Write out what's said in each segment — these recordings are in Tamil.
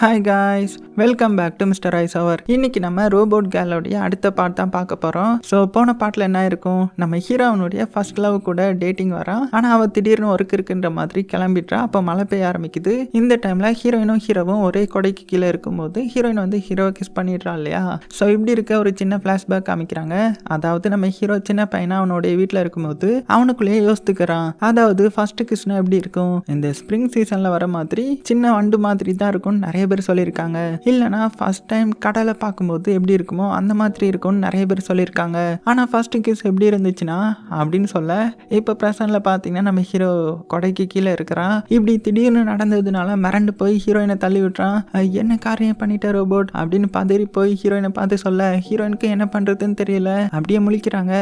Hi guys welcome back to mister ice hour இன்னைக்கு நம்ம ரோபோட் கேலோடைய அடுத்த பார்ட் தான் பார்க்க போகிறோம் ஸோ போன பாட்டில் என்ன இருக்கும்? நம்ம ஹீரோவனுடைய ஃபர்ஸ்ட் லவ் கூட டேட்டிங் வரான். ஆனால் அவள் திடீர்னு ஒர்க் இருக்குன்ற மாதிரி கிளம்பிட்றா. அப்போ மழை பெய்ய ஆரம்பிக்குது. இந்த டைமில் ஹீரோயினும் ஹீரோவும் ஒரே கொடைக்கு கீழே இருக்கும்போது ஹீரோயின் வந்து ஹீரோவை கிஸ் பண்ணிடுறா இல்லையா? ஸோ இப்படி இருக்க ஒரு சின்ன ஃப்ளாஷ்பேக் காமிக்கிறாங்க. அதாவது நம்ம ஹீரோ சின்ன பையனா அவனுடைய வீட்டில் இருக்கும்போது அவனுக்குள்ளேயே யோசித்துக்கிறான். அதாவது ஃபர்ஸ்ட் கிஸ்னா எப்படி இருக்கும்? இந்த ஸ்ப்ரிங் சீசனில் வர மாதிரி சின்ன வண்டு மாதிரி தான் இருக்கும்னு நிறைய பேர் சொல்லியிருக்காங்க. இல்லைனா ஃபர்ஸ்ட் டைம் கடலை பார்க்கும்போது எப்படி இருக்குமோ அந்த மாதிரி இருக்கும்னு நிறைய பேர் சொல்லியிருக்காங்க. ஆனால் ஃபர்ஸ்ட் கிஸ் எப்படி இருந்துச்சுன்னா அப்படின்னு சொல்ல இப்போ ப்ரெசனில் பார்த்தீங்கன்னா நம்ம ஹீரோ கொடைக்கு கீழே இருக்கிறான். இப்படி திடீர்னு நடந்ததுனால மிரண்டு போய் ஹீரோயினை தள்ளி விட்டுறான். என்ன காரியம் பண்ணிட்ட ரோபோட் அப்படின்னு பதறி போய் ஹீரோயினை பார்த்து சொல்ல ஹீரோயினுக்கு என்ன பண்ணுறதுன்னு தெரியல. அப்படியே முழிக்கிறாங்க.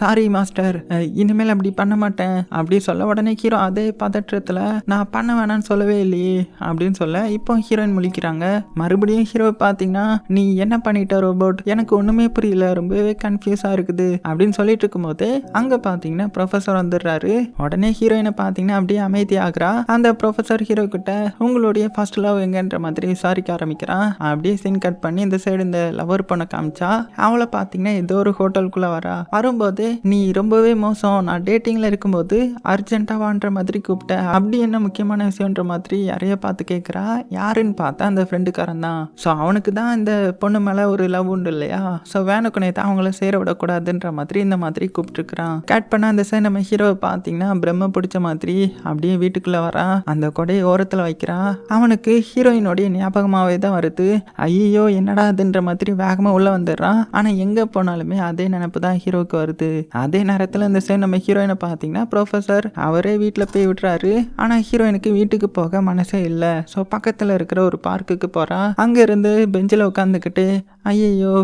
சாரி மாஸ்டர் இனிமேல் அப்படி பண்ண மாட்டேன். அப்படி சொல்ல உடனே ஹீரோ அதே பதற்றத்தில் நான் பண்ண வேணாம்னு சொல்லவே இல்லையே. அப்படின்னு சொல்ல இப்போ ஹீரோயின் முழிக்கிறாங்க மறுபடியும் ஹீரோ பார்த்தீங்கன்னா நீ என்ன பண்ணிட்ட ரோபோட்? எனக்கு ஒன்றுமே புரியல. ரொம்பவே கன்ஃபியூஸாக இருக்குது. அப்படின்னு சொல்லிட்டு இருக்கும்போது அங்கே பார்த்தீங்கன்னா ப்ரொஃபஸர் வந்துடுறாரு. உடனே ஹீரோயினை பார்த்தீங்கன்னா அப்படியே அமைதியாகிறா. அந்த ப்ரொஃபஸர் ஹீரோ கிட்ட உங்களுடைய ஃபர்ஸ்ட் லவ் எங்கன்ற மாதிரி விசாரிக்க ஆரம்பிக்கிறான் அப்படியே சீன் கட் பண்ணி இந்த சைடு இந்த லவர் பொண்ணை காமிச்சா. அவளை பார்த்தீங்கன்னா ஏதோ ஒரு ஹோட்டலுக்குள்ளே வரா. வரும்போது நீ ரொம்பவே மோசம். நான் டேட்டிங்கில் இருக்கும்போது அர்ஜென்ட்டாக வான்ற மாதிரி கூப்பிட்டேன் அப்படி என்ன முக்கியமான விஷயம்ன்ற மாதிரி யாரைய பார்த்து கேட்குறா யாருன்னு பார்த்தா அந்த ஃப்ரெண்டுக்காரன் தான். ஸோ அவனுக்கு தான் இந்த பொண்ணு மேலே ஒரு லவ் உண்டு இல்லையா? ஸோ வேணுக்குனே தான் அவங்கள சேர விடக்கூடாதுன்ற மாதிரி இந்த மாதிரி கூப்பிட்டுருக்குறான். கேட் பண்ண அந்த சைடு நம்ம ஹீரோவை பார்த்தீங்கன்னா பிரம்ம பிடிச்ச மாதிரி அப்படியே வீட்டுக்குள்ளே வரான் அந்த கொடையை ஓரத்தில் வைக்கிறான் அவனுக்கு ஹீரோயினுடைய ஞாபகமாகவே தான் வருது. ஐயோ என்னடா அதுன்ற மாதிரி வேகமாக உள்ளே வந்துடுறான் ஆனால் எங்கே போனாலுமே அதே நினப்பு தான் ஹீரோவுக்கு வருது. அதே நேரத்தில் இந்த சைடு நம்ம ஹீரோயினை பார்த்தீங்கன்னா ப்ரொஃபஸர் அவரே வீட்டில் போய் விட்டுறாரு ஆனால் ஹீரோயினுக்கு வீட்டுக்கு போக மனசே இல்லை. ஸோ பக்கத்தில் இருக்கிற ஒரு பார்க்குக்கு போகிறா அங்கே இருந்து பெஞ்சில் உட்காந்துக்கிட்டு ஐயையோ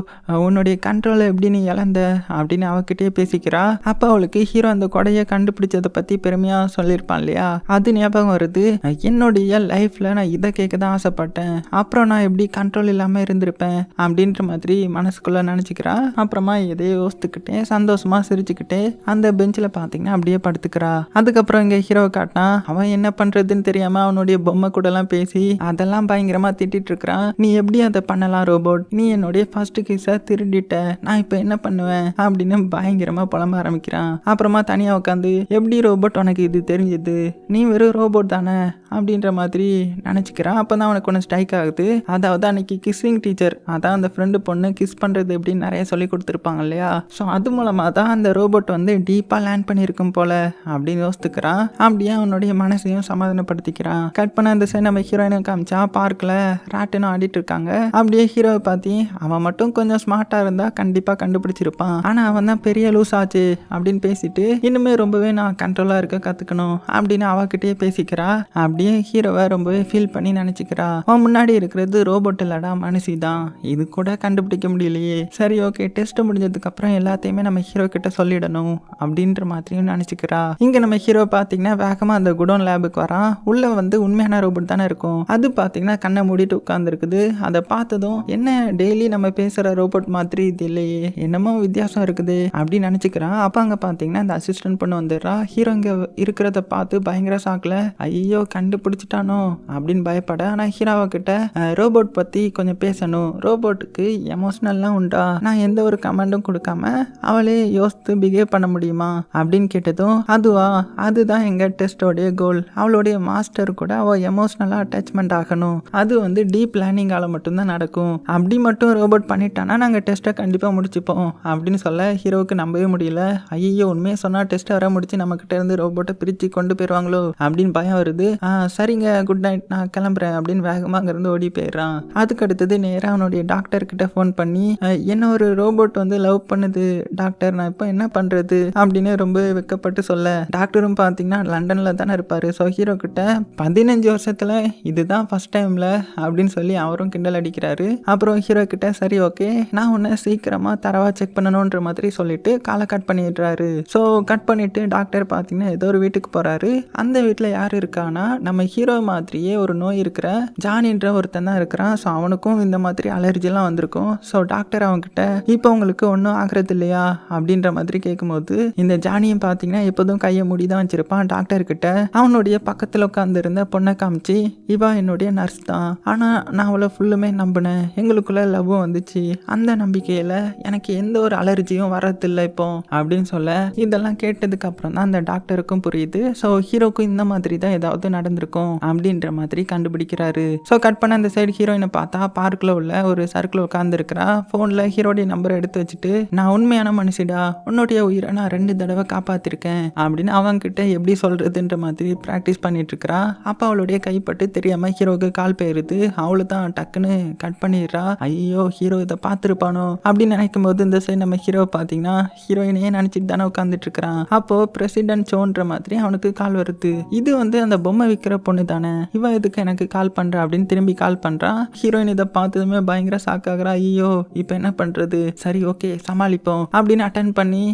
உன்னுடைய கண்ட்ரோலை எப்படி நீ இழந்த? அப்படின்னு அவகிட்டே பேசிக்கிறா. அப்போ அவளுக்கு ஹீரோ அந்த கொடையை கண்டுபிடிச்சதை பற்றி பெருமையாக சொல்லியிருப்பான் இல்லையா? அது ஞாபகம் வருது. என்னுடைய லைஃப்பில் நான் இதை கேட்க தான் ஆசைப்பட்டேன். அப்புறம் நான் எப்படி கண்ட்ரோல் இல்லாமல் இருந்திருப்பேன்? அப்படின்ற மாதிரி மனசுக்குள்ளே நினச்சிக்கிறா. அப்புறமா எதையோ யோசித்துக்கிட்டே சந்தோஷமாக சிரிச்சுக்கிட்டே அந்த பெஞ்சில் பார்த்தீங்கன்னா அப்படியே படுத்துக்கிறா. அதுக்கப்புறம் இங்கே ஹீரோ காட்டினா அவன் என்ன பண்ணுறதுன்னு தெரியாமல் அவனுடைய பொம்மை கூடலாம் பேசி அதெல்லாம் பயங்கரமாக திட்டிகிட்டு இருக்கிறான். நீ எப்படி அதை பண்ணலாம் ரோபோட் நீ என்னோட என்னுடைய ஃபர்ஸ்ட் கிஸை திருடிட்டேன். நான் இப்போ என்ன பண்ணுவேன்? அப்படின்னு பயங்கரமாக புலம்ப ஆரம்பிக்கிறான். அப்புறமா தனியாக உட்காந்து எப்படி ரோபோட் உனக்கு இது தெரிஞ்சது? நீ வெறும் ரோபோட் தானே? அப்படின்ற மாதிரி நினச்சிக்கிறான். அப்போ தான் அவனுக்கு ஒன்று ஸ்ட்ரைக் ஆகுது. அதாவது அன்னைக்கு கிஸ்ஸிங் டீச்சர் அதான் அந்த ஃப்ரெண்டு பொண்ணு கிஸ் பண்ணுறது எப்படின்னு நிறைய சொல்லி கொடுத்துருப்பாங்க இல்லையா? ஸோ அது மூலமாக தான் அந்த ரோபோட் வந்து டீப்பாக லேண்ட் பண்ணியிருக்கும் போல அப்படின்னு யோசித்துக்கிறான். அப்படியே அவனுடைய மனசையும் சமாதானப்படுத்திக்கிறான். கட் பண்ண அந்த சைடு நம்ம ஹீரோயினை காமிச்சா பார்க்கில். ராட்டுன்னு ஆடிட்டு இருக்காங்க. அப்படியே ஹீரோவை பார்த்தி அவன் மட்டும் கொஞ்சம் ஸ்மார்ட்டாக இருந்தால் கண்டிப்பாக கண்டுபிடிச்சிருப்பான். ஆனால் அவன் தான் பெரிய லூஸ் ஆச்சு அப்படின்னு பேசிட்டு இன்னுமே ரொம்பவே நான் கண்ட்ரோலாக இருக்க கற்றுக்கணும் அப்படின்னு அவகிட்டயே பேசிக்கிறா. அப்படியே ஹீரோவை ரொம்பவே ஃபீல் பண்ணி நினச்சிக்கிறா. அவன் முன்னாடி இருக்கிறது ரோபோட் இல்லடா மனுஷி தான். இது கூட கண்டுபிடிக்க முடியலையே. சரி ஓகே டெஸ்ட் முடிஞ்சதுக்கப்புறம் எல்லாத்தையுமே நம்ம ஹீரோ கிட்ட சொல்லிடணும் அப்படின்ற மாதிரியும் நினச்சிக்கிறா. இங்கே நம்ம ஹீரோ பார்த்தீங்கன்னா வேகமாக அந்த குடோன் லேபுக்கு வரான். உள்ளே வந்து உண்மையான ரோபோட் தானே இருக்கும். அது பார்த்தீங்கன்னா கண்ணை மூடிட்டு உட்காந்துருக்குது அதை பார்த்ததும் என்ன டெய்லி நம்ம பேசுகிற ரோபோட் மாதிரி இது இல்லையே என்னமோ வித்தியாசம் இருக்குது அப்படின்னு நினச்சிக்கிறான். அப்போ அங்கே பார்த்தீங்கன்னா அந்த அசிஸ்டன்ட் பொண்ணு வந்துடுறா. ஹீரோ இங்கே இருக்கிறத பார்த்து பயங்கர சாக்கில் ஐயோ கண்டுபிடிச்சிட்டானோ? அப்படின்னு பயப்பட ஆனால் ஹீரோவை கிட்ட ரோபோட் பற்றி கொஞ்சம் பேசணும். ரோபோட்டுக்கு எமோஷ்னல்லாம் உண்டா? நான் எந்த ஒரு கமெண்டும் கொடுக்காம அவளே யோசித்து பிஹேவ் பண்ண முடியுமா? அப்படின்னு கேட்டதும் அதுவா? அதுதான் எங்கள் டெஸ்டோடைய கோல் அவளுடைய மாஸ்டர் கூட அவள் எமோஷ்னலாக அட்டாச்மெண்ட் ஆகணும். அது வந்து டீப் பிளானிங்கால் மட்டும்தான் நடக்கும். அப்படி மட்டும் ரோபோட் பண்ணிட்டானா நாங்கள் டெஸ்ட்டை கண்டிப்பாக முடிச்சுப்போம் அப்படின்னு சொல்ல ஹீரோவுக்கு நம்பவே முடியல. ஐயோ உண்மையை சொன்னால் டெஸ்ட்டை வர முடிச்சு நம்மக்கிட்ட இருந்து ரோபோட்டை பிரித்து கொண்டு போயிடுவாங்களோ அப்படின்னு பயம் வருது. சரிங்க குட் நைட் நான் கிளம்புறேன் அப்படின்னு வேகமாக அங்கேருந்து ஓடி போயிடுறான். அதுக்கு அடுத்தது நேராக அவனுடைய டாக்டர்கிட்ட ஃபோன் பண்ணி என்ன ஒரு ரோபோட் வந்து லவ் பண்ணுது? டாக்டர் நான் இப்போ என்ன பண்ணுறது அப்படின்னு ரொம்ப வெக்கப்பட்டு சொல்ல. டாக்டரும் பார்த்தீங்கன்னா லண்டனில் தானே இருப்பார். ஸோ ஹீரோ கிட்ட பதினஞ்சு வருஷத்தில் இதுதான் ஃபஸ்ட் டைமில் அப்படின்னு சொல்லி அவரும் கிண்டல் அடிக்கிறாரு. அப்புறம் ஹீரோ கிட்ட கிட்ட சரி ஓகே நான் உன்னை சீக்கிரமாக தரவா செக் பண்ணணுன்ற மாதிரி சொல்லிட்டு காலை கட் பண்ணிடுறாரு. ஸோ கட் பண்ணிட்டு டாக்டர் பார்த்தீங்கன்னா ஏதோ ஒரு வீட்டுக்கு போகிறாரு அந்த வீட்டில் யார் இருக்கானா நம்ம ஹீரோ மாதிரியே ஒரு நோய் இருக்கிற ஜானின்ற ஒருத்தன் தான் இருக்கிறான். ஸோ அவனுக்கும் இந்த மாதிரி அலர்ஜிலாம் வந்திருக்கும். ஸோ டாக்டர் அவன்கிட்ட இப்போ உங்களுக்கு ஒன்றும் ஆகிறது இல்லையா அப்படின்ற மாதிரி கேட்கும்போது இந்த ஜானியும் பார்த்தீங்கன்னா எப்போதும் கையை மூடி தான் வச்சிருப்பான் டாக்டர் கிட்ட. அவனுடைய பக்கத்தில் உட்காந்துருந்த பொண்ணை காமிச்சு இவா என்னுடைய நர்ஸ் தான். ஆனால் நான் அவளை ஃபுல்லுமே நம்பினேன். எங்களுக்குள்ள லவ் லவ்வும் வந்துச்சு. அந்த நம்பிக்கையில் எனக்கு எந்த ஒரு அலர்ஜியும் வரதில்லை இப்போ அப்படின்னு சொல்ல இதெல்லாம் கேட்டதுக்கு அப்புறம் தான் அந்த டாக்டருக்கும் புரியுது. ஸோ ஹீரோக்கும் இந்த மாதிரி தான் ஏதாவது நடந்திருக்கும் அப்படின்ற மாதிரி கண்டுபிடிக்கிறாரு. ஸோ கட் பண்ண அந்த சைடு ஹீரோயினை பார்த்தா பார்க்கில் உள்ள ஒரு சர்க்கிள் உட்காந்துருக்கிறா ஃபோனில் ஹீரோடைய நம்பரை எடுத்து வச்சுட்டு நான் உண்மையான மனுஷிடா? உன்னுடைய உயிரை நான் ரெண்டு தடவை காப்பாத்திருக்கேன் அப்படின்னு அவன்கிட்ட எப்படி சொல்றதுன்ற மாதிரி ப்ராக்டிஸ் பண்ணிட்டு இருக்கிறா அப்போ அவளுடைய கைப்பட்டு தெரியாம ஹீரோவுக்கு கால் போயிருது. அவளு தான் டக்குன்னு கட் பண்ணிடுறா. ஐயோ ஹீரோ இதை பார்த்துருப்பானோ அப்படின்னு நினைக்கும் போது இந்த சைடு நம்ம ஹீரோ பார்த்தீங்கன்னா ஹீரோயினையே நினச்சிட்டு தானே உட்காந்துட்டு இருக்கிறான் அப்போ பிரசிடென்ட் சோன்ற மாதிரி அவனுக்கு கால் வருது. இது வந்து அந்த பொம்மை விற்கிற பொண்ணு தானே. இவ இதுக்கு எனக்கு கால் பண்றா அப்படின்னு திரும்பி கால் பண்றான் ஹீரோயின் இதை பார்த்ததுமே பயங்கர ஷாக் ஆகுறா. ஐயோ இப்போ என்ன பண்றது? சரி ஓகே சமாளிப்போம் அப்படின்னு அட்டன் பண்ணி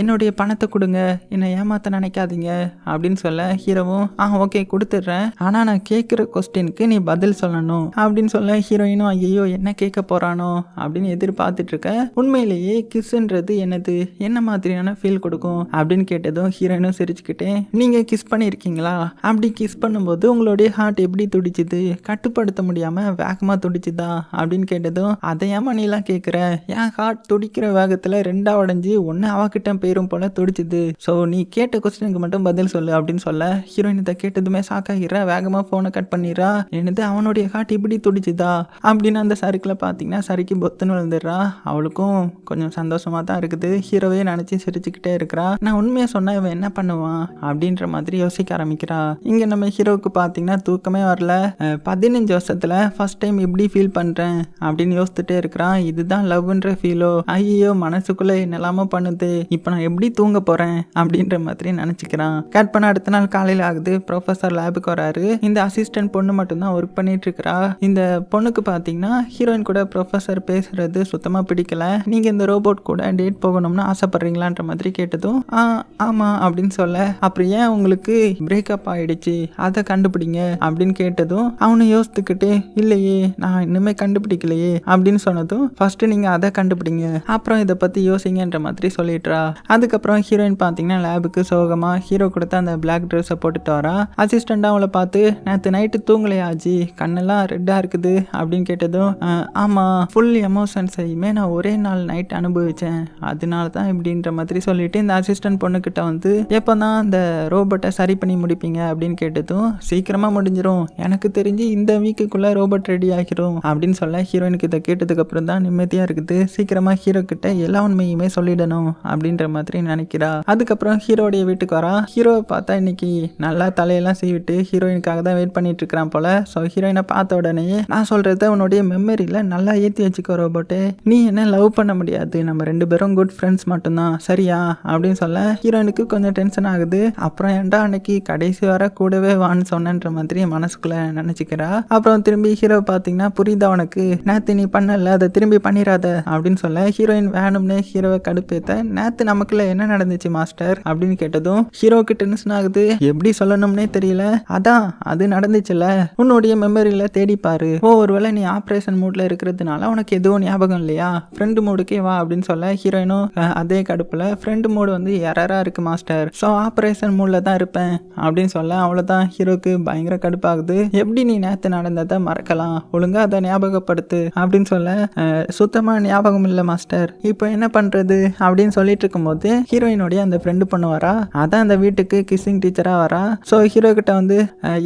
என்னுடைய பணத்தை கொடுங்க. என்னை ஏமாத்த நினைக்காதீங்க. அப்படின்னு சொல்ல ஹீரோவும் ஆ ஓகே கொடுத்துட்றேன். ஆனா நான் கேட்குற கொஸ்டினுக்கு நீ பதில் சொல்லணும். அப்படின்னு சொல்ல ஹீரோயினும் ஐயோ என்ன கேட்க போறானோ அப்படின்னு எதிர்பார்த்துட்ருக்க உண்மையிலேயே கிஸ்ன்றது என்னது? என்ன மாதிரியான ஃபீல் கொடுக்கும்? அப்படின்னு கேட்டதும் ஹீரோயினும் சிரிச்சுக்கிட்டே நீங்கள் கிஸ் பண்ணியிருக்கீங்களா? அப்படி கிஸ் பண்ணும்போது உங்களுடைய ஹார்ட் எப்படி துடிச்சுது? கட்டுப்படுத்த முடியாமல் வேகமாக துடிச்சுதா? அப்படின்னு கேட்டதும் அதை நீலாம் கேட்குற என் ஹார்ட் துடிக்கிற வேகத்தில் ரெண்டாக உடஞ்சி ஒன்று அவகிட்ட பேரும் போல துடிச்சுது. ஸோ நீ கேட்ட கொஸ்டினுக்கு மட்டும் பதில் சொல்லு அப்படின்னு சொல்ல ஹீரோயின் இதை கேட்டதுமே சாக்காகிற வேகமாக ஃபோனை கட் பண்ணிடுறா. என்னது அவனுடைய ஹார்ட் இப்படி துடிச்சுதா? அப்படின்னு அந்த சருக்கில் பார்த்தீங்கன்னா சரிக்கு பொத்துன்னு விழுந்துடுறா. அவளுக்கும் கொஞ்சம் சந்தோஷமா தான் இருக்குது. ஹீரோவே நினச்சி சிரிச்சுக்கிட்டே இருக்கிறா. நான் உண்மையை சொன்னால் இவன் என்ன பண்ணுவான் அப்படின்ற மாதிரி யோசிக்க ஆரம்பிக்கிறா. இங்கே நம்ம ஹீரோவுக்கு பார்த்தீங்கன்னா தூக்கமே வரல. பதினஞ்சு வருஷத்தில் ஃபர்ஸ்ட் டைம் இப்படி ஃபீல் பண்ணுறேன் அப்படின்னு யோசிச்சுட்டே இருக்கிறான் இதுதான் லவ்ன்ற ஃபீலோ ஐயோ மனசுக்குள்ளே என்னெல்லாமோ பண்ணுது. இப்போ நான் எப்படி தூங்க போகிறேன் அப்படின்ற மாதிரி நினச்சிக்கிறான் கட் பண்ண அடுத்த நாள் காலையில் ஆகுது. ப்ரொஃபஸர் லேபுக்கு வராரு. இந்த அசிஸ்டன்ட் பொண்ணு மட்டும்தான் ஒர்க் பண்ணிட்டு இருக்கிறா. இந்த பொண்ணுக்கு பார்த்தீங்கன்னா ஹீரோயின் கூட ப்ரொஃபஸர் பேசுறது சுத்தமாக பிடிக்கல. நீங்கள் இந்த ரோபோட் கூட டேட் போகணும்னு ஆசைப்படுறீங்களான்ற மாதிரி கேட்டதும் ஆ ஆமாம் அப்படின்னு சொல்ல அப்புறம் ஏன் உங்களுக்கு பிரேக்கப் ஆயிடுச்சு? அதை கண்டுபிடிங்க அப்படின்னு கேட்டதும் அவனை யோசித்துக்கிட்டு இல்லையே நான் இன்னுமே கண்டுபிடிக்கலையே அப்படின்னு சொன்னதும் ஃபர்ஸ்ட் நீங்கள் அதை கண்டுபிடிங்க அப்புறம் இதை பற்றி யோசிங்கன்ற மாதிரி சொல்லிடுறா. அதுக்கப்புறம் ஹீரோயின் பார்த்தீங்கன்னா லேபுக்கு சோகமாக ஹீரோ கொடுத்த அந்த பிளாக் ட்ரெஸ்ஸை போட்டுட்டு வரா. அசிஸ்டண்ட்டாக அவளை பார்த்து நேற்று நைட்டு தூங்கலையாச்சு கண்ணெல்லாம் ரெட்டாக இருக்குது அப்படின்னு கேட்டதும் ஆமாம் ஃபுல் எமோஷன்ஸையுமே நான் ஒரே நாள் நைட் அனுபவித்தேன் அதனால தான் இப்படின்ற மாதிரி சொல்லிட்டு இந்த அசிஸ்டன்ட் பொண்ணுக்கிட்ட வந்து எப்போ தான் அந்த ரோபோட்டை சரி பண்ணி முடிப்பீங்க அப்படின்னு கேட்டதும் சீக்கிரமாக முடிஞ்சிடும் எனக்கு தெரிஞ்சு இந்த வீக்குக்குள்ளே ரோபோட் ரெடி ஆகிரும் அப்படின்னு சொல்ல ஹீரோயினுக்கு இதை கேட்டதுக்கு அப்புறம் தான் நிம்மதியாக இருக்குது. சீக்கிரமாக ஹீரோ கிட்ட எல்லா உண்மையுமே சொல்லிடணும் அப்படின்ற மாதிரி நினைக்கிறா. அதுக்கப்புறம் ஹீரோடைய வீட்டுக்கு வரா. ஹீரோவை பார்த்தா இன்னைக்கு நல்லா தலையெல்லாம் சீவிட்டு ஹீரோயினுக்காக தான் வெயிட் பண்ணிட்டு இருக்கிறான் போல. ஸோ ஹீரோயினை பார்த்த உடனே நான் சொல்கிறத உன்னுடைய மெமரியில் நல்லா ஏற்றி வச்சுக்கோ ரோபோட்டு. நீ என்ன லவ் பண்ண முடியாது. நம்ம ரெண்டு பேரும் குட் ஃப்ரெண்ட்ஸ் மட்டும்தான். சரியா? அப்படின்னு சொல்ல ஹீரோயினுக்கு கொஞ்சம் டென்ஷன் ஆகுது. அப்புறம் ஏன்டா அன்னைக்கு கடைசி வர கூடவே வான்னு சொன்னன்ற மாதிரி மனசுக்குள்ள நினச்சிக்கிறா. அப்புறம் திரும்பி ஹீரோ பார்த்தீங்கன்னா புரியுதா உனக்கு? நேற்று நீ பண்ணல அதை திரும்பி பண்ணிடாத. அப்படின்னு சொல்ல ஹீரோயின் வேணும்னே ஹீரோவை கடுப்பேத்த நேற்று நமக்குள்ள என்ன நடந்துச்சு மாஸ்டர்? அப்படின்னு கேட்டதும் ஹீரோவுக்கு டென்ஷன் ஆகுது. எப்படி சொல்லணும்னே தெரியல. அதான் அது நடந்துச்சுல உன்னுடைய மெமரியில் தேடி பாரு ஓ ஒருவேளை நீ ஆப்ரேஷன் மூட்ல இருக்கிறதுனால உனக்கு எதுவும் ஞாபகம் இல்லையா? ஃப்ரெண்டு மூடுக்கே வா அப்படின்னு சொல்ல ஹீரோயினும் அதே கடுப்பில் ஃப்ரெண்டு மூடு வந்து எரராக இருக்கு மாஸ்டர் ஸோ ஆப்ரேஷன் மூடில் தான் இருப்பேன் அப்படின்னு சொல்ல அவ்வளோதான் ஹீரோக்கு பயங்கர கடுப்பாகுது. எப்படி நீ நேற்று நடந்ததை மறக்கலாம்? ஒழுங்காக அதை ஞாபகப்படுத்து அப்படின்னு சொல்ல சுத்தமாக ஞாபகம் இல்லை மாஸ்டர் இப்போ என்ன பண்ணுறது அப்படின்னு சொல்லிட்டு இருக்கும்போது ஹீரோயினுடைய அந்த ஃப்ரெண்டு பொண்ணு வரா. அதான் அந்த வீட்டுக்கு கிஸ்ஸிங் டீச்சராக வரா. ஸோ ஹீரோ கிட்ட வந்து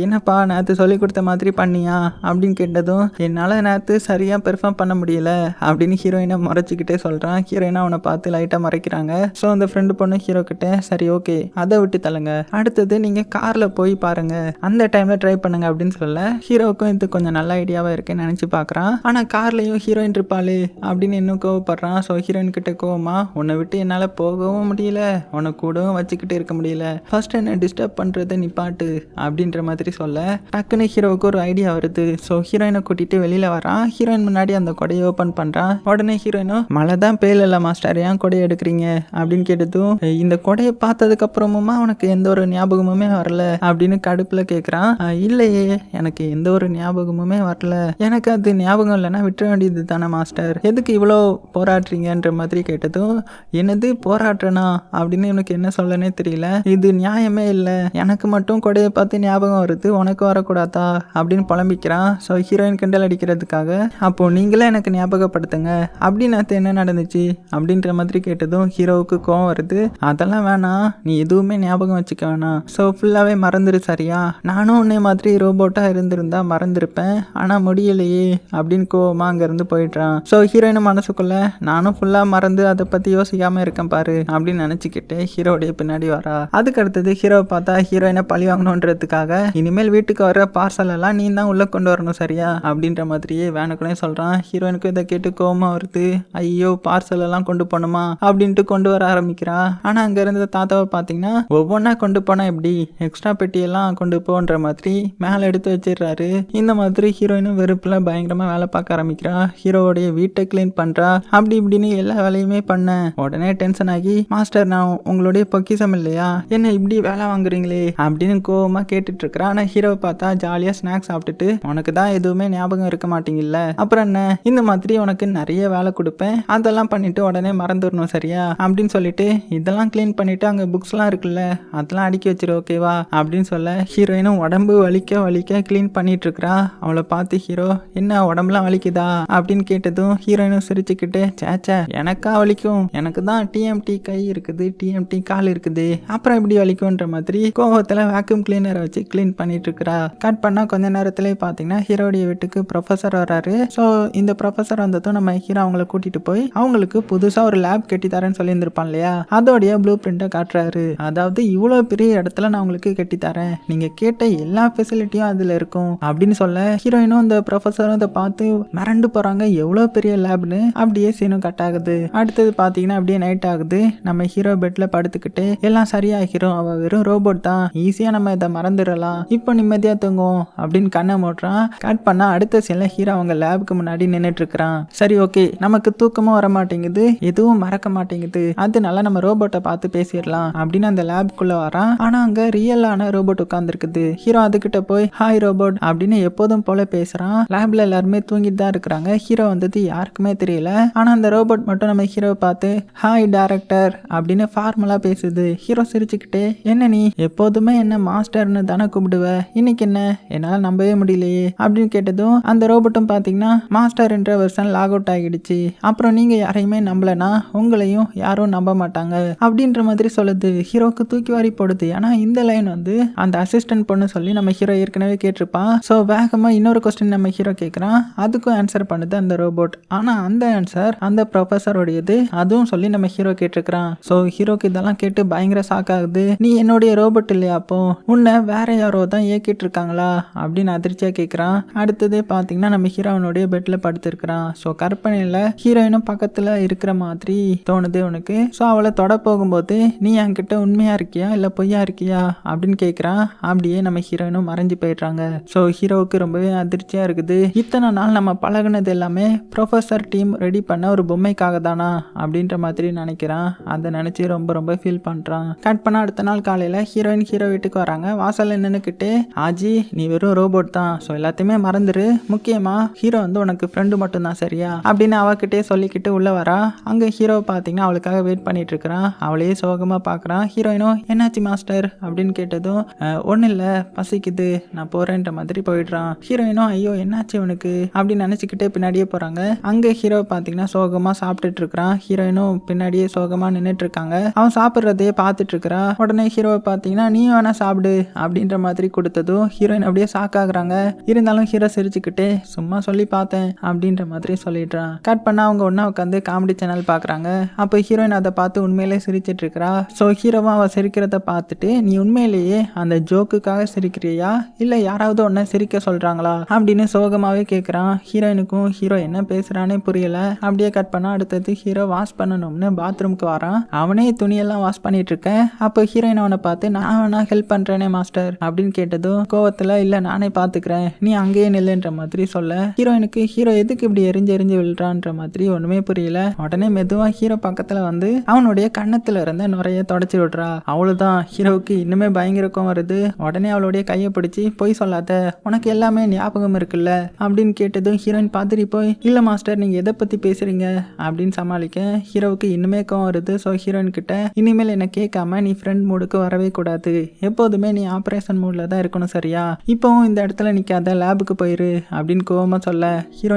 என்னப்பா நேற்று சொல்லி கொடுத்த மாதிரி பண்ணியா? அப்படின்னு கேட்டதும் என்னால் நேற்று சரியாக பெர்ஃபார்ம் பண்ண முடியல அப்படின்னு ஹீரோயினை முறைச்சிக்கிட்டே சொல்கிறான் ஹீரோயினை அவனை பார்த்து லைட்டாக மறைக்கிறாங்க. ஸோ அந்த ஃப்ரெண்டு பொண்ணு ஹீரோ கிட்ட சரி ஓகே அதை விட்டு தள்ளுங்க. அடுத்தது நீங்கள் காரில் போய் பாருங்க. அந்த டைமில் ட்ரை பண்ணுங்க அப்படின்னு சொல்ல ஹீரோவுக்கும் இது கொஞ்சம் நல்ல ஐடியாவாக இருக்குன்னு நினச்சி பார்க்குறான். ஆனால் கார்லேயும் ஹீரோயின் இருப்பாளே அப்படின்னு இன்னும் கோவப்படுறான். ஸோ ஹீரோயின் கிட்ட கோவமா உன்னை விட்டு என்னால் போகவும் முடியல. உன்னை கூடவும் வச்சுக்கிட்டு இருக்க முடியல. ஃபர்ஸ்ட் என்ன டிஸ்டர்ப் பண்ணுறதை நிப்பாட்டு அப்படின்ற மாதிரி சொல்ல. டக்குன்னு ஹீரோவுக்கு ஒரு ஐடியா வருது. ஸோ ஹீரோயினை கூட்டிகிட்டு வெளியில் வரான் ஹீரோயின் முன்னாடி அந்த கொடையை ஓப்பன் பண்ணுறான் உடனே ஹீரோயினும் மழை தான் பேயல மாஸ்டர் ஏன் கொடையை எடுக்கிறீங்க? அப்படின்னு கேட்டதும் இந்த கொடையை பார்த்ததுக்கு அப்புறமுமா உனக்கு எந்த ஒரு ஞாபகமுமே வரல? அப்படின்னு கடுப்பில் கேட்குறான் இல்லையே எனக்கு எந்த ஒரு ஞாபகமுமே வரல. எனக்கு அது ஞாபகம் இல்லைன்னா விட்டுற வேண்டியது தானே மாஸ்டர் எதுக்கு இவ்வளோ போராடுறீங்கன்ற மாதிரி கேட்டதும் என்னது போராடுறனா அப்படின்னு எனக்கு என்ன சொல்லனே தெரியல. இது நியாயமே இல்லை. எனக்கு மட்டும் கொடையை பார்த்து ஞாபகம் வருது. உனக்கு வரக்கூடாதா? அப்படின்னு புலம்பிக்கிறான். ஸோ ஹீரோயின் கிண்டல் அடிக்கிறதுக்காக அப்போ நீங்களே எனக்கு ஞாபகப்படுத்துங்க. அப்படின்னு நேத்து என்ன நடந்துச்சு? அப்படின்ற மாதிரி கேட்டதும் ஹீரோவுக்கு கோவம் வருது. அதெல்லாம் வேணாம். நீ எதுவுமே ஞாபகம் வச்சுக்க வேணாம். ஸோ ஃபுல்லாகவே மறந்துடு சரியா? நானும் உன்னை மாதிரி ரோபோட்டாக இருந்திருந்தா மறந்துருப்பேன். ஆனால் முடியலையே அப்படின்னு கோவமா அங்கேருந்து போயிடுறான். ஸோ ஹீரோயின் மனசுக்குள்ள நானும் ஃபுல்லாக மறந்து அதை பற்றி யோசிக்காமல் இருக்கேன் பாரு அப்படின்னு நினச்சிக்கிட்டு ஹீரோடைய பின்னாடி வரா. அதுக்கு அடுத்தது ஹீரோவை பார்த்தா ஹீரோயினை பழி வாங்கணுன்றதுக்காக இனிமேல் வீட்டுக்கு வர பார்சல் எல்லாம் நீ தான் உள்ளே கொண்டு வரணும் சரியா? அப்படின்ற மாதிரியே வேணுக்குனே சொல்கிறான் ஹீரோயினுக்கு இதை கேட்டு கோபமாக வருது. ஐயோ பார்சல் எல்லாம் கொண்டு போகணுமா? அப்படின்ட்டு கொண்டு வர ஆரம்பிக்கிறா. ஆனால் அங்கே இருந்த தாத்தாவை பார்த்தீங்கன்னா ஒவ்வொன்றா கொண்டு போனால் எப்படி? எக்ஸ்ட்ரா பெட்டியெல்லாம் கொண்டு போன்ற மாதிரி மேலே எடுத்து வச்சிடுறாரு. இந்த மாதிரி ஹீரோயினும் வெறுப்பில் பயங்கரமாக வேலை பார்க்க ஆரம்பிக்கிறா. ஹீரோவுடைய வீட்டை க்ளீன் பண்ணுறா அப்படி இப்படின்னு எல்லா வேலையுமே பண்ண. உடனே டென்ஷன் ஆகி மாஸ்டர் நான் உங்களுடைய பொக்கிசம் இல்லையா? என்ன இப்படி வேலை வாங்குறீங்களே? அப்படின்னு கோவமாக கேட்டுட்டு இருக்கிறா. ஆனால் ஹீரோவை பார்த்தா ஜாலியாக ஸ்நாக்ஸ் சாப்பிட்டுட்டு உனக்கு தான் எதுவுமே ஞாபகம் இருக்க மாட்டீங்கல்ல அப்புறம் என்ன? இந்த மாதிரி உனக்கு நிறைய வேலை கொடுப்பேன். அதெல்லாம் பண்ணிட்டு உடனே மறந்துடணும் சரியா? அப்படின்னு சொல்லிட்டு இதெல்லாம் க்ளீன் பண்ணிட்டு அங்கே புக்ஸ்லாம் இருக்குல்ல அதெல்லாம் அடுக்கி வச்சிரு ஓகேவா அப்படின்னு சொல்ல ஹீரோயினும் உடம்பு வலிக்க வலிக்க க்ளீன் பண்ணிட்டு இருக்கிறா அவளை பார்த்து ஹீரோ என்ன உடம்புலாம் வலிக்குதா? அப்படின்னு கேட்டதும் ஹீரோயினும் சிரிச்சுக்கிட்டு சேச்சா எனக்கா வலிக்கும். எனக்கு தான் டிஎம்டி கை இருக்குது டிஎம்டி கால் இருக்குது. அப்புறம் எப்படி வலிக்கும்ன்ற மாதிரி கோவத்தில் வேக்யூம் கிளீனரை வச்சு க்ளீன் பண்ணிட்டு இருக்கிறா கட் பண்ணால் கொஞ்ச நேரத்திலே பார்த்தீங்கன்னா ஹீரோடைய வீட்டுக்கு ப்ரொஃபஸர் வராரு ஸோ இந்த ப்ரொஃபஸர் வந்ததும் நம்ம ஹீரோ அவங்கள கூட்டிட்டு போய் அவங்களுக்கு புதுசாக ஒரு லேப் கட்டி தரேன்னு சொல்லியிருந்திருப்பான் இல்லையா? அதோடைய ப்ளூ பிரிண்ட்டை காட்டுறாரு. அதாவது இவ்வளோ பெரிய இடத்துல நான் உங்களுக்கு கட்டி தரேன். நீங்க கேட்ட எல்லா ஃபெசிலிட்டியும் அதுல இருக்கும். அப்படின்னு சொல்ல ஹீரோயினும் இந்த ப்ரொஃபஸரும் இதை பார்த்து மிரண்டு போறாங்க. எவ்வளோ பெரிய லேப்னு அப்படியே சீனும் கட் ஆகுது. அடுத்தது பார்த்தீங்கன்னா அப்படியே நைட் ஆகுது. நம்ம ஹீரோ பெட்ல படுத்துக்கிட்டு எல்லாம் சரியாகிரும். அவ வெறும் ரோபோட் தான். ஈஸியா நம்ம இதை மறந்துடலாம். இப்போ நிம்மதியா தூங்குவோம். அப்படின்னு கண்ணை மூட்டுறான் கட் பண்ணா அடுத்த சீன்ல ஹீரோ அவங்க லேபுக்கு முன்னாடி நின்றுட்டு இருக்கிறான் சரி ஓகே நமக்கு தூக்கமும் வர மாட்டேங்குது எதுவும் மறக்க மாட்டேங்குது. அதனால நம்ம ரோபோட்டை பார்த்து பேசிடலாம் அப்படின்னு அந்த லேபுக்குள்ள வரான். ஆனா அங்க ரியலான ரோபோட் உட்காந்துருக்குது ஹீரோ அதுகிட்ட போய் ஹாய் ரோபோட் அப்படின்னு எப்போதும் போல பேசுறான். லேப்ல எல்லாருமே தூங்கிட்டு தான் இருக்கிறாங்க. ஹீரோ வந்தது யாருக்குமே தெரியல. ஆனா அந்த ரோபோட் மட்டும் நம்ம ஹீரோவை பார்த்து ஹாய் டேரக்டர் அப்படின்னு ஃபார்மலா பேசுது. ஹீரோ சிரிச்சுக்கிட்டே என்ன நீ? எப்போதுமே என்ன மாஸ்டர்னு தானே கூப்பிடுவ? இன்னைக்கு என்ன? என்னால நம்பவே முடியலையே அப்படின்னு கேட்டதும் அந்த ரோபோட்டும் பாத்தீங்கன்னா மாஸ்டர் என்ற வெர்ஷன் லாக் அவுட் ஆகிடுச்சு. அப்புறம் நீங்கள் யாரையுமே நம்பலனா உங்களையும் யாரும் நம்ப மாட்டாங்க. அப்படின்ற மாதிரி சொல்லுது. ஹீரோக்கு தூக்கி வாரி போடுது. ஏன்னா இந்த லைன் வந்து அந்த அசிஸ்டன்ட் பொண்ணு சொல்லி நம்ம ஹீரோ ஏற்கனவே கேட்டிருப்பான். ஸோ வேகமாக இன்னொரு கொஸ்டின் நம்ம ஹீரோ கேட்குறான் அதுக்கும் ஆன்சர் பண்ணுது அந்த ரோபோட் ஆனால் அந்த ஆன்சர் அந்த ப்ரொஃபஸரோடையது அதுவும் சொல்லி நம்ம ஹீரோ கேட்டிருக்கிறான். ஸோ ஹீரோக்கு இதெல்லாம் கேட்டு பயங்கர ஷாக் ஆகுது. நீ என்னுடைய ரோபோட் இல்லையா அப்போ? உன்னை வேற யாரோ தான் ஏக்கிட்டு இருக்காங்களா? அப்படின்னு அதிர்ச்சியாக கேட்குறான் அடுத்ததே பார்த்தீங்கன்னா நம்ம ஹீரோவனுடைய பெட்டில் படுத்திருக்கிறான். ஸோ கற்பனையில் ஹீரோயினும் பக்கத்தில் இருக்கிற மாதிரி தோணுது உனக்கு. ஸோ அவளை தொட போகும்போது நீ என்கிட்ட உண்மையாக இருக்கியா? இல்லை பொய்யா இருக்கியா? அப்படின்னு கேட்குறான் அப்படியே நம்ம ஹீரோயினும் மறைஞ்சு போயிடுறாங்க. ஸோ ஹீரோவுக்கு ரொம்பவே அதிர்ச்சியாக இருக்குது. இத்தனை நாள் நம்ம பழகுனது எல்லாமே ப்ரொஃபஸர் டீம் ரெடி பண்ண ஒரு பொம்மைக்காக தானா? அப்படின்ற மாதிரி நினைக்கிறான். அதை நினச்சி ரொம்ப ரொம்ப ஃபீல் பண்ணுறான் கட் பண்ண அடுத்த நாள் காலையில் ஹீரோயின் ஹீரோ வீட்டுக்கு வராங்க. வாசலில் நின்றுக்கிட்டு ஆஜி நீ வெறும் ரோபோட் தான். ஸோ எல்லாத்தையுமே மறந்துரு. முக்கியமாக ஹீரோ வந்து உனக்கு ஃப்ரெண்டு மட்டும்தான் சரியா? அப்படின்னு அவகிட்டே சொல்லிக்கிட்டு உள்ளே வரா. அங்கே ஹீரோவை பார்த்தீங்கன்னா அவளுக்காக வெயிட் பண்ணிட்டு இருக்கிறான் அவளையே சோகமாக பார்க்குறான் ஹீரோயினும் என்னாச்சு மாஸ்டர்? அப்படின்னு கேட்டதும் ஒன்றும் இல்லை. பசிக்குது. நான் போகிறேன்ற மாதிரி போயிடுறான் ஹீரோயினும் ஐயோ என்னாச்சு உனக்கு? அப்படின்னு நினச்சிக்கிட்டே பின்னாடியே போகிறாங்க அங்கே ஹீரோ பார்த்தீங்கன்னா சோகமாக சாப்பிட்டுட்டு இருக்கிறான் ஹீரோயினும் பின்னாடியே சோகமாக நின்றுட்டு இருக்காங்க. அவன் சாப்பிட்றதையே பார்த்துட்டு இருக்கிறா. உடனே ஹீரோவை பார்த்தீங்கன்னா நீ வேணா சாப்பிடு. அப்படின்ற மாதிரி கொடுத்ததும் ஹீரோயின் அப்படியே சாக்காகிறாங்க இருந்தாலும் ஹீரோ சிரிச்சுக்கிட்டே சும்மா சொல்லி பார்த்தேன். அப்படின்ற மாதிரி சொல்லிடுறான் கட் பண்ணா அவங்க ஒன்றா உட்காந்து காமெடி சேனல் பார்க்குறாங்க அப்போ ஹீரோயின் அதை பார்த்து உண்மையிலே சிரிச்சிட்டு இருக்கிறா. ஸோ ஹீரோவா அவள் சிரிக்கிறத பார்த்துட்டு நீ உண்மையிலேயே அந்த ஜோக்குக்காக சிரிக்கிறியா? இல்லை யாராவது ஒன்றை சிரிக்க சொல்கிறாங்களா அப்படின்னு சோகமாகவே கேட்குறான் ஹீரோயினுக்கும் ஹீரோ என்ன பேசுகிறானே புரியல. அப்படியே கட் பண்ணா அடுத்தது ஹீரோ வாஷ் பண்ணணும்னு பாத்ரூம்க்கு வரான். அவனே துணியெல்லாம் வாஷ் பண்ணிட்டு இருக்கேன். அப்போ ஹீரோயின் அவனை பார்த்து நான் வேணா ஹெல்ப் பண்ணுறேனே மாஸ்டர் அப்படின்னு கேட்டதும் கோவத்தில் இல்லை நானே பார்த்துக்கிறேன். நீ அங்கேயே நில்லுன்ற மாதிரி சொல்ல. ஹீரோயினுக்கு ஹீரோ ஹீரோ எதுக்கு இப்படி எரிஞ்சு எரிஞ்சு விழுறான்ற மாதிரி ஒண்ணுமே புரியல. உடனே மெதுவா ஹீரோ பக்கத்துல வந்து அவனுடைய கன்னத்துல இருந்த நுரைய தொடச்சி விடுறா. அவ்வளவுதான் ஹீரோவுக்கு இன்னுமே பயங்கரக்கம் வருது. உடனே அவளுடைய கையை பிடிச்சி பொய் சொல்லாத. உனக்கு எல்லாமே ஞாபகம் இருக்குல்ல? அப்படின்னு கேட்டதும் ஹீரோயின் பார்த்துட்டு போய் இல்ல மாஸ்டர் நீங்க எதை பத்தி பேசுறீங்க? அப்படின்னு சமாளிக்க ஹீரோவுக்கு இன்னுமே கோவம் வருது. ஸோ ஹீரோயின் கிட்ட இனிமேல் என்ன கேட்காம நீ ஃப்ரெண்ட் மூடுக்கு வரவே கூடாது. எப்போதுமே நீ ஆப்ரேஷன் மூட்ல தான் இருக்கணும் சரியா? இப்போவும் இந்த இடத்துல நிக்காத லேபுக்கு போயிரு. அப்படின்னு கோவமா சொல்ல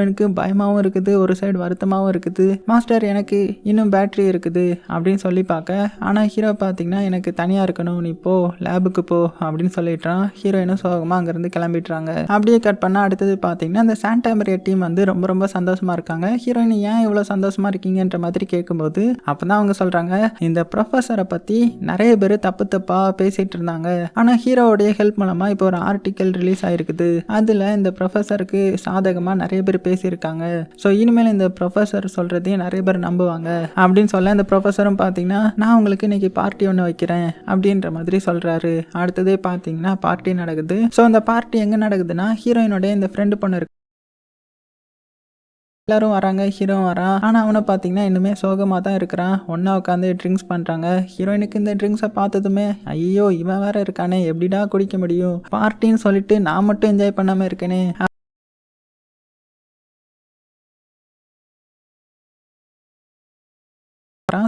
ஹீரோயினுக்கு பயமாகவும் இருக்குது ஒரு சைடு வருத்தமாகவும் இருக்குது. மாஸ்டர் எனக்கு இன்னும் பேட்ரி இருக்குது அப்படின்னு சொல்லி பார்க்க. ஆனால் ஹீரோ பார்த்தீங்கன்னா எனக்கு தனியாக இருக்கணும். நீ போ லேபுக்கு போ அப்படின்னு சொல்லிட்டான் ஹீரோயினும் சோகமாக அங்கேருந்து கிளம்பிடுறாங்க. அப்படியே கட் பண்ணால் அடுத்தது பார்த்தீங்கன்னா அந்த சாண்டாமரியா டீம் வந்து ரொம்ப ரொம்ப சந்தோஷமாக இருக்காங்க. ஹீரோயின் ஏன் இவ்வளோ சந்தோஷமாக இருக்கீங்கன்ற மாதிரி கேட்கும்போது அப்போ தான் அவங்க சொல்கிறாங்க இந்த ப்ரொஃபஸரை பற்றி நிறைய பேர் தப்பு தப்பாக பேசிகிட்டு இருந்தாங்க. ஆனால் ஹீரோவுடைய ஹெல்ப் மூலமாக இப்போ ஒரு ஆர்டிக்கல் ரிலீஸ் ஆயிருக்குது. அதில் இந்த ப்ரொஃபஸருக்கு சாதகமாக நிறைய பேர் பேசியிருக்காங்க. ஸோ இனிமேல் இந்த ப்ரொஃபஸர் சொல்கிறதையும் நிறைய பேர் நம்புவாங்க. அப்படின்னு சொல்ல இந்த ப்ரொஃபஸரும் பார்த்தீங்கன்னா நான் உங்களுக்கு இன்னைக்கு பார்ட்டி ஒன்று வைக்கிறேன் அப்படின்ற மாதிரி சொல்கிறாரு அடுத்ததே பார்த்தீங்கன்னா பார்ட்டி நடக்குது. ஸோ அந்த பார்ட்டி எங்கே நடக்குதுன்னா ஹீரோயினோட இந்த ஃப்ரெண்டு பொண்ணு இருக்கு. எல்லாரும் வராங்க ஹீரோ வரான். ஆனால் அவனை பார்த்தீங்கன்னா இன்னுமே சோகமாக தான் இருக்கிறான். ஒன்றா உட்காந்து ட்ரிங்க்ஸ் பண்ணுறாங்க ஹீரோயினுக்கு இந்த ட்ரிங்க்ஸை பார்த்ததுமே ஐயோ இவன் வேற இருக்கானே எப்படிடா குடிக்க முடியும்? பார்ட்டின்னு சொல்லிட்டு நான் மட்டும் என்ஜாய் பண்ணாமல் இருக்கேனே.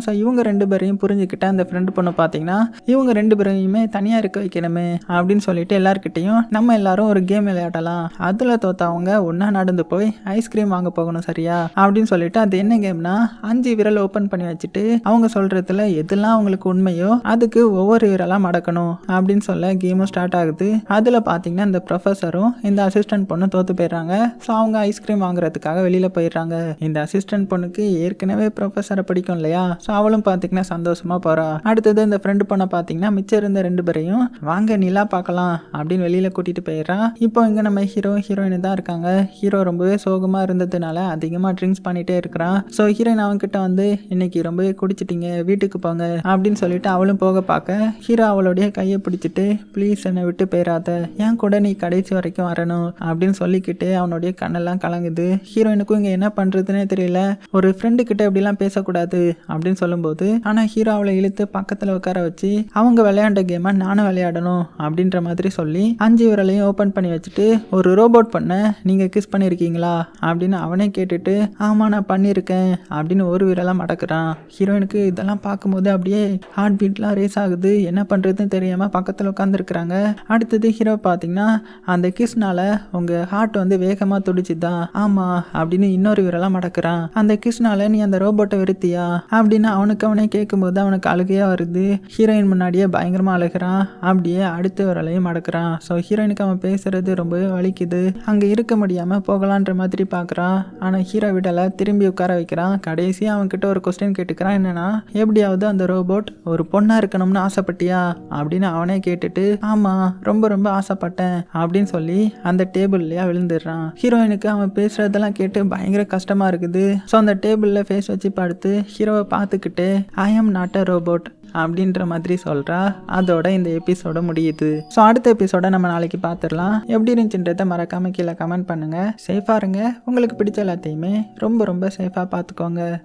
ஸோ இவங்க ரெண்டு பேரையும் புரிஞ்சுக்கிட்ட அந்த ஃப்ரெண்டு பொண்ணு பார்த்தீங்கன்னா இவங்க ரெண்டு பேரையுமே தனியாக இருக்க வைக்கணுமே அப்படின்னு சொல்லிட்டு எல்லாருக்கிட்டையும் நம்ம எல்லாரும் ஒரு கேம் விளையாடலாம். அதில் தோத்தவங்க ஒன்றா நடந்து போய் ஐஸ்கிரீம் வாங்க போகணும் சரியா? அப்படின்னு சொல்லிட்டு அது என்ன கேம்னா அஞ்சு விரல் ஓப்பன் பண்ணி வச்சுட்டு அவங்க சொல்கிறதுல எதெல்லாம் அவங்களுக்கு உண்மையோ அதுக்கு ஒவ்வொரு விரலாக மடக்கணும் அப்படின்னு சொல்ல கேமும் ஸ்டார்ட் ஆகுது. அதில் பார்த்தீங்கன்னா இந்த ப்ரொஃபஸரும் இந்த அசிஸ்டன்ட் பொண்ணும் தோத்து போயிடுறாங்க. ஸோ அவங்க ஐஸ்கிரீம் வாங்குறதுக்காக வெளியில் போயிடுறாங்க. இந்த அசிஸ்டன்ட் பொண்ணுக்கு ஏற்கனவே ப்ரொஃபஸரை பிடிக்கும் இல்லையா ஸோ அவளும் பார்த்தீங்கன்னா சந்தோஷமா போகிறா அடுத்தது இந்த ஃப்ரெண்டு பொண்ணை பார்த்தீங்கன்னா மிச்சம் இருந்த ரெண்டு பேரையும் வாங்க நிலா பார்க்கலாம் அப்படின்னு வெளியில் கூட்டிகிட்டு போயிடுறா. இப்போ இங்கே நம்ம ஹீரோ ஹீரோயின் தான் இருக்காங்க. ஹீரோ ரொம்பவே சோகமாக இருந்ததுனால அதிகமாக ட்ரிங்க்ஸ் பண்ணிகிட்டே இருக்கிறான் ஸோ ஹீரோயின் அவன்கிட்ட வந்து இன்னைக்கு ரொம்பவே குடிச்சிட்டிங்க வீட்டுக்கு போங்க அப்படின்னு சொல்லிட்டு அவளும் போக பார்க்க ஹீரோ அவளுடைய கையை பிடிச்சிட்டு ப்ளீஸ் என்னை விட்டு போயிடாத என் கூட நீ கடைசி வரைக்கும் வரணும் அப்படின்னு சொல்லிக்கிட்டு அவனுடைய கண்ணெல்லாம் கலங்குது. ஹீரோயினுக்கும் இங்கே என்ன பண்ணுறதுனே தெரியல. ஒரு ஃப்ரெண்டு கிட்ட இப்படிலாம் பேசக்கூடாது அப்படின்னு அப்படின்னு சொல்லும்போது ஆனால் ஹீரோ அவளை இழுத்து பக்கத்தில் உட்கார வச்சு அவங்க விளையாண்ட கேமை நானும் விளையாடணும் அப்படின்ற மாதிரி சொல்லி அஞ்சு விரலையும் ஓப்பன் பண்ணி வச்சுட்டு ஒரு ரோபோட் பண்ண நீங்கள் கிஸ் பண்ணியிருக்கீங்களா அப்படின்னு அவனே கேட்டுட்டு ஆமாம் நான் பண்ணியிருக்கேன் அப்படின்னு ஒரு விரலாக மடக்குறான். ஹீரோயினுக்கு இதெல்லாம் பார்க்கும்போது அப்படியே ஹார்ட் பீட்லாம் ரேஸ் ஆகுது. என்ன பண்ணுறதுன்னு தெரியாமல் பக்கத்தில் உட்காந்துருக்குறாங்க அடுத்தது ஹீரோ பார்த்தீங்கன்னா அந்த கிஸ்னால் உங்கள் ஹார்ட் வந்து வேகமாக துடிச்சுதான் ஆமாம் அப்படின்னு இன்னொரு விரலாக மடக்கிறான். அந்த கிஸ்னால் நீ அந்த ரோபோட்டை வெறுத்தியா? அப்படின்னு அவனுக்கு அவனே கேட்கும்போது அவனுக்கு அழுகையாக வருது. ஹீரோயின் முன்னாடியே பயங்கரமாக அழுகிறான். அப்படியே அடுத்த வரலையும் மடக்கிறான். ஸோ ஹீரோயினுக்கு அவன் பேசுறது ரொம்பவே வலிக்குது. அங்கே இருக்க முடியாமல் போகலான்ற மாதிரி பார்க்குறான் ஆனால் ஹீரோ விடலை திரும்பி உட்கார வைக்கிறான். கடைசியாக அவன்கிட்ட ஒரு கொஸ்டின் கேட்டுக்கிறான். என்னன்னா எப்படியாவது அந்த ரோபோட் ஒரு பொண்ணாக இருக்கணும்னு ஆசைப்பட்டியா? அப்படின்னு அவனே கேட்டுட்டு ஆமாம் ரொம்ப ரொம்ப ஆசைப்பட்டேன் அப்படின்னு சொல்லி அந்த டேபிள்லையா விழுந்துடுறான். ஹீரோயினுக்கு அவன் பேசுறதெல்லாம் கேட்டு பயங்கர கஷ்டமாக இருக்குது. ஸோ அந்த டேபிளில் ஃபேஸ் வச்சு படுத்து ஹீரோவை பார்த்துக்கிட்டு ஐ ஆம் நாட் அ ரோபோட் அப்படின்ற மாதிரி சொல்கிறா அதோட இந்த எபிசோட முடியுது. ஸோ அடுத்த எபிசோட நம்ம நாளைக்கு பார்த்துடலாம். எப்படி இருந்துச்சுன்றத மறக்காமல் கீழே கமெண்ட் பண்ணுங்கள் சேஃபாக இருங்க. உங்களுக்கு பிடிச்ச எல்லாத்தையுமே ரொம்ப ரொம்ப சேஃபாக பார்த்துக்கோங்க.